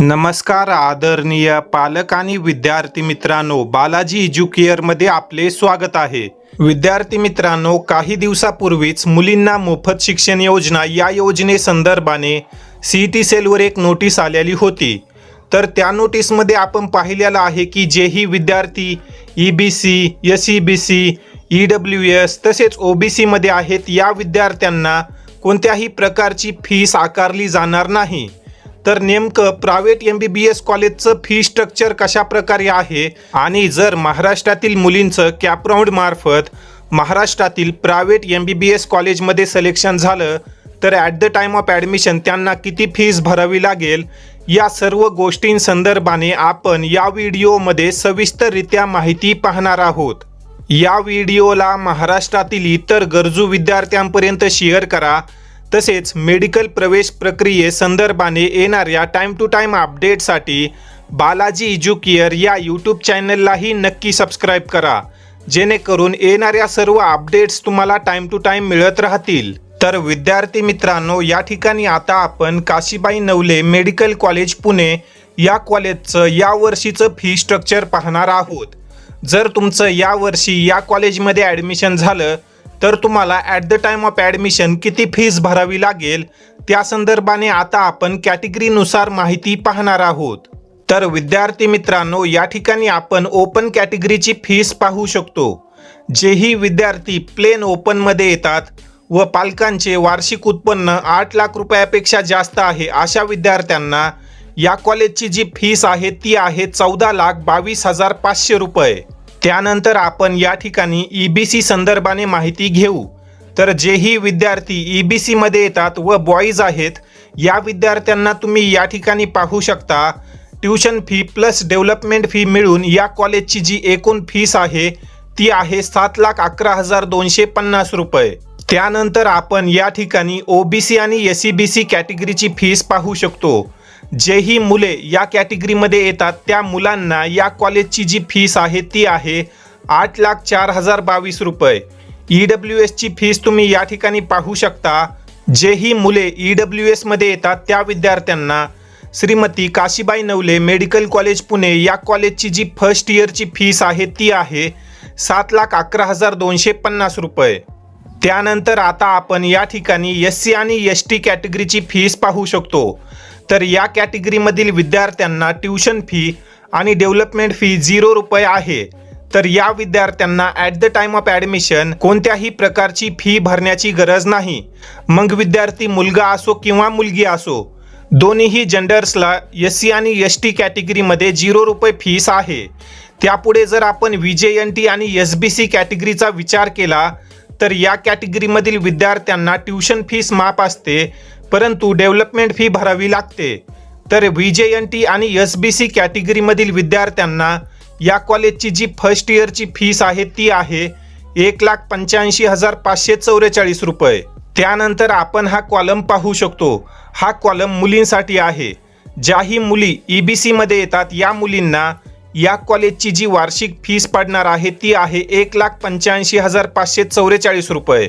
नमस्कार आदरणीय पालक आणि विद्यार्थी मित्रांनो बालाजी एज्युकेअरमध्ये आपले स्वागत आहे. विद्यार्थी मित्रांनो काही दिवसापूर्वीच मुलींना मोफत शिक्षण योजना या योजनेसंदर्भाने सी टी सेलवर एक नोटीस आलेली होती. तर त्या नोटीसमध्ये आपण पाहिलेलं आहे की जेही विद्यार्थी E B C S E B C E W S तसेच ओ बी सीमध्ये आहेत या विद्यार्थ्यांना कोणत्याही प्रकारची फीस आकारली जाणार नाही. तर नेमकं private M B B S कॉलेजचं फी स्ट्रक्चर कशा प्रकारे आहे? आणि जर महाराष्ट्रातील मुलींचं कॅपराऊंड मार्फत महाराष्ट्रातील private M B B S कॉलेजमध्ये सिलेक्शन झालं तर at the time of admission त्यांना किती फीज भरावी लागेल? या सर्व गोष्टींसंदर्भाने आपण या व्हिडिओमध्ये सविस्तररित्या माहिती पाहणार आहोत. या व्हिडिओला महाराष्ट्रातील इतर गरजू विद्यार्थ्यांपर्यंत शेअर करा. तसेच मेडिकल प्रवेश प्रक्रियेसंदर्भाने येणाऱ्या टाईम टू टाईम अपडेटसाठी बालाजी एज्युकेअर या यूट्यूब चॅनललाही नक्की सबस्क्राईब करा. जेणेकरून येणाऱ्या सर्व अपडेट्स तुम्हाला टाईम टू टाईम मिळत राहतील. तर विद्यार्थी मित्रांनो या ठिकाणी आता आपण काशीबाई नवले मेडिकल कॉलेज पुणे या कॉलेजचं या वर्षीचं फी स्ट्रक्चर पाहणार आहोत. जर तुमचं या वर्षी या कॉलेजमध्ये ॲडमिशन झालं तर तुम्हाला at the time of admission किती फीज भरावी लागेल? त्या संदर्भाने आता आपण कॅटेगरीनुसार माहिती पाहणार आहोत. तर विद्यार्थी मित्रांनो या ठिकाणी आपण ओपन कॅटेगरीची फीस पाहू शकतो. जेही विद्यार्थी प्लेन ओपनमध्ये येतात व पालकांचे वार्षिक उत्पन्न आठ लाख रुपयापेक्षा जास्त आहे अशा विद्यार्थ्यांना या कॉलेजची जी फीस आहे ती आहे चौदा लाख बावीस हजार पाचशे रुपये. त्यानंतर आपण या ठिकाणी ई बी सी संदर्भाने माहिती घेऊ. तर जेही विद्यार्थी ई बी सीमध्ये येतात व बॉईज आहेत या विद्यार्थ्यांना तुम्ही या ठिकाणी पाहू शकता. Tuition fee plus development fee मिळून या कॉलेजची जी एकूण फीस आहे ती आहे सात लाख अकरा हजार दोनशे पन्नास रुपये. त्यानंतर आपण या ठिकाणी ओ बी सी आणि एस सी बी सी कॅटेगरीची फीस पाहू शकतो. जेही मुले या कॅटेगरीमध्ये येतात त्या मुलांना या कॉलेजची जी फीस आहे ती आहे आठ लाख चार हजार बावीस रुपये. ई डब्ल्यू एसची फीस तुम्ही या ठिकाणी पाहू शकता. जेही मुले ई डब्ल्यू एसमध्ये येतात त्या विद्यार्थ्यांना श्रीमती काशीबाई नवले मेडिकल कॉलेज पुणे या कॉलेजची जी फर्स्ट इयरची फीस आहे ती आहे सात लाख अकरा हजार दोनशे पन्नास रुपये. त्यानंतर आता आपण या ठिकाणी एस सी आणि एस टी कॅटेगरीची फीस पाहू शकतो. तर या कॅटेगरीमधील विद्यार्थ्यांना ट्युशन फी आणि डेव्हलपमेंट फी झिरो रुपये आहे. तर या विद्यार्थ्यांना at the time of admission कोणत्याही प्रकारची फी भरण्याची गरज नाही. मग विद्यार्थी मुलगा असो किंवा मुलगी असो दोन्हीही जेंडर्सला एस सी आणि एस टी कॅटेगरीमध्ये झिरो रुपये फीस आहे. त्यापुढे जर आपण व्ही जे एन टी आणि एस बी सी कॅटेगरीचा विचार केला तर या कॅटेगरीमधील विद्यार्थ्यांना ट्युशन फीस माफ असते. परंतु डेव्हलपमेंट फी भरावी लागते. तर व्ही जे एन टी आणि एस बी सी कॅटेगरीमधील विद्यार्थ्यांना या कॉलेजची जी फर्स्ट इयरची फीस आहे ती आहे एक लाख पंच्याऐंशी हजार पाचशे चौवेचाळीस रुपये. त्यानंतर आपण हा कॉलम पाहू शकतो. हा कॉलम मुलींसाठी आहे. ज्याही मुली ई बी सीमध्ये येतात या मुलींना या कॉलेजची जी वार्षिक फीस पडणार आहे ती आहे एक लाख पंच्याऐंशी हजार पाचशे चौवेचाळीस रुपये.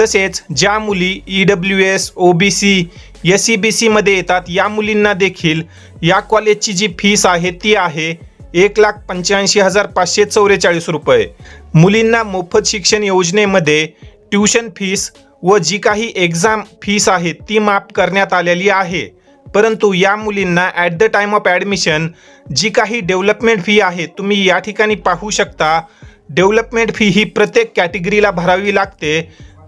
तसेच ज्या मुली E W S O B C S C B सीमध्ये येतात या मुलींना देखील या कॉलेजची जी फीस आहे ती आहे एक लाख पंच्याऐंशी हजार पाचशे चौवेचाळीस रुपये. मुलींना मोफत शिक्षण योजनेमध्ये ट्युशन फीस व जी काही एक्झाम फीस आहे ती माफ करण्यात आलेली आहे. परंतु या मुलींना at the time of admission जी काही डेव्हलपमेंट फी आहे तुम्ही या ठिकाणी पाहू शकता. डेव्हलपमेंट फी ही प्रत्येक कॅटेगरीला भरावी लागते.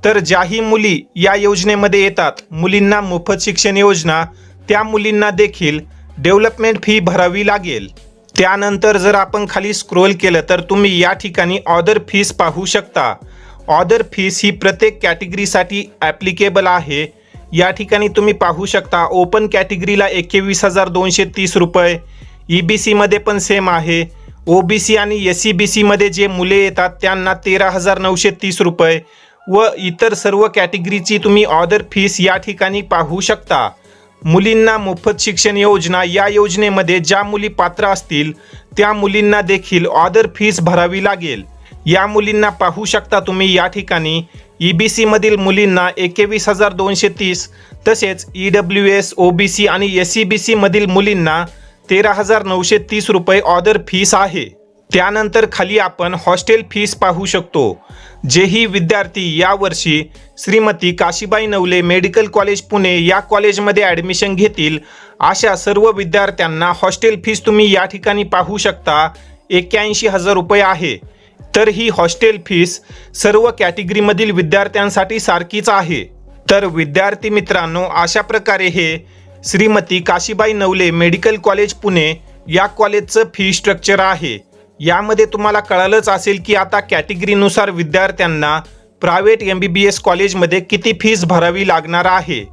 तर ज्याही मुली या योजनेमध्ये येतात मुलींना मोफत शिक्षण योजना त्या मुलींना देखील डेव्हलपमेंट फी भरावी लागेल. त्यानंतर जर आपण खाली स्क्रोल केलं तर तुम्ही या ठिकाणी ऑदर फीस पाहू शकता. ऑदर फीस ही प्रत्येक कॅटेगरीसाठी ॲप्लिकेबल आहे. या ठिकाणी तुम्ही पाहू शकता ओपन कॅटेगरीला एकवीस हजार दोनशे तीस रुपये ई बी सीमध्ये पण सेम आहे. ओ बी सी आणि एस सी बी सीमध्ये जे मुले येतात त्यांना तेरा हजार नऊशे तीस रुपये व इतर सर्व कॅटेगरीची तुम्ही ऑदर फीस या ठिकाणी पाहू शकता. मुलींना मोफत शिक्षण योजना या योजनेमध्ये ज्या मुली पात्र असतील त्या मुलींना देखील ऑदर फीस भरावी लागेल. या मुलींना पाहू शकता तुम्ही या ठिकाणी ई बी सीमधील मुलींना एकवीस हजार दोनशे तीस तसेच E W S O B C आणि एस सी बी सीमधील मुलींना तेरा हजार नऊशे तीस रुपये ऑदर फीस आहे. त्यानंतर खाली आपण हॉस्टेल फीस पाहू शकतो जेही विद्यार्थी यावर्षी श्रीमती काशीबाई नवले मेडिकल कॉलेज पुणे या कॉलेजमध्ये ॲडमिशन घेतील अशा सर्व विद्यार्थ्यांना हॉस्टेल फीस तुम्ही या ठिकाणी पाहू शकता. एक्क्याऐंशी हजार रुपये आहे. तर ही हॉस्टेल फीस सर्व कॅटेगरीमधील विद्यार्थ्यांसाठी सारखीच आहे. तर विद्यार्थी मित्रांनो अशा प्रकारे हे श्रीमती काशीबाई नवले मेडिकल कॉलेज पुणे या कॉलेजचं फी स्ट्रक्चर आहे. यामध्ये तुम्हाला कळालंच असेल की आता कॅटेगरीनुसार विद्यार्थ्यांना private M B B S कॉलेजमध्ये किती फीज भरावी लागणार आहे?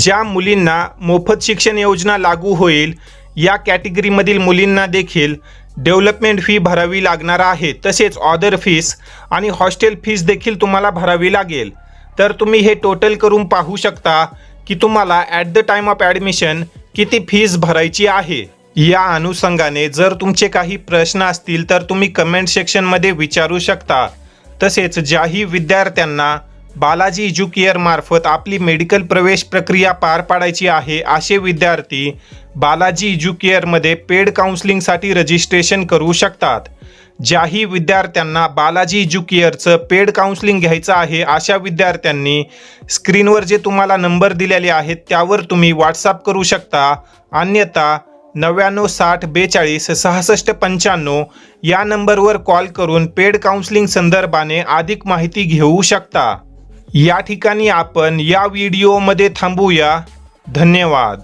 ज्या मुलींना मोफत शिक्षण योजना लागू होईल या कॅटेगरीमधील मुलींना देखील डेव्हलपमेंट फी भरावी लागणार आहे. तसेच ऑदर फीस आणि हॉस्टेल फीस देखील तुम्हाला भरावी लागेल. तर तुम्ही हे टोटल करून पाहू शकता की तुम्हाला at the time of admission किती फीज भरायची आहे. या अनुषंगाने जर तुमचे काही प्रश्न असतील तर तुम्ही कमेंट सेक्शनमध्ये विचारू शकता. तसेच ज्याही विद्यार्थ्यांना बालाजी एज्युकेअर मार्फत आपली मेडिकल प्रवेश प्रक्रिया पार पाडायची आहे असे विद्यार्थी बालाजी एज्युकेअरमध्ये पेड काउन्सिलिंगसाठी रजिस्ट्रेशन करू शकतात. ज्याही विद्यार्थ्यांना बालाजी एज्युकेअरचं पेड काउन्सिलिंग घ्यायचं आहे अशा विद्यार्थ्यांनी स्क्रीनवर जे तुम्हाला नंबर दिलेले आहेत त्यावर तुम्ही व्हॉट्सअप करू शकता. अन्यथा नव्याण्णव साठ बेचाळीस सहासष्ट पंच्याण्णव या नंबरवर कॉल करून पेड काउन्सिलिंग संदर्भाने अधिक माहिती घेऊ शकता. या ठिकाणी आपण या व्हिडिओमध्ये थांबूया. धन्यवाद.